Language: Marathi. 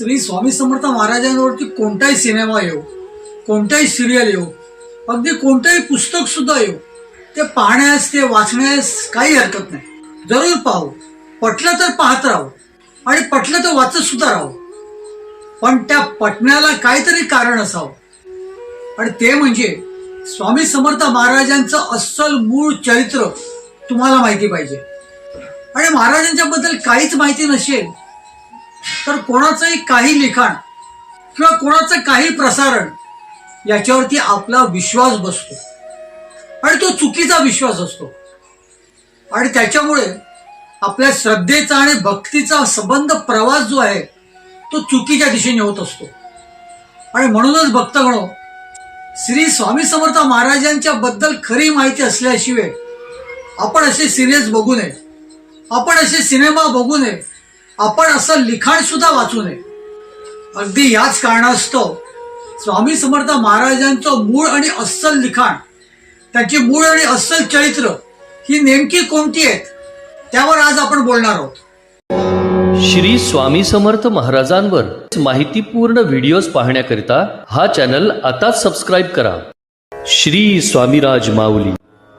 श्री स्वामी समर्थ महाराजांवरती कोणताही सिनेमा येऊ कोणताही सिरियल येऊ अगदी कोणतंही पुस्तक सुद्धा येऊ ते पाहण्यास ते वाचण्यास काही हरकत नाही. जरूर पाहू. पटलं तर पाहत राहू आणि पटलं तर वाचत सुद्धा राहू. पण त्या पटण्याला काहीतरी कारण असावं. आणि ते म्हणजे स्वामी समर्थ महाराजांचं अस्सल मूळ चरित्र तुम्हाला माहिती पाहिजे. आणि महाराजांच्या बद्दल काहीच माहिती नसेल तर कोणाचंही काही लिखाण किंवा कोणाचं काही प्रसारण याच्यावरती आपला विश्वास बसतो. आणि तो चुकीचा विश्वास असतो. आणि त्याच्यामुळे आपल्या श्रद्धेचा आणि भक्तीचा संबंध प्रवास जो आहे तो चुकीच्या दिशेने होत असतो. आणि म्हणूनच भक्तगणो श्री स्वामी समर्थ महाराजांच्या बद्दल खरी माहिती असल्याशिवाय आपण असे सिरियल्स बघू नये. आपण असे सिनेमा बघू नये. आपण असं लिखाण सुद्धा वाचू नये. अगदी याच कारणास्तव स्वामी समर्थ महाराजांचं मूळ आणि अस्सल लिखाण त्यांची मूळ आणि अस्सल चरित्र ही नेमकी कोणती आहेत त्यावर आज आपण बोलणार आहोत. श्री स्वामी समर्थ महाराजांवर माहितीपूर्ण व्हिडिओज पाहण्याकरिता हा चॅनल आताच सबस्क्राईब करा. श्री स्वामीराज माऊली.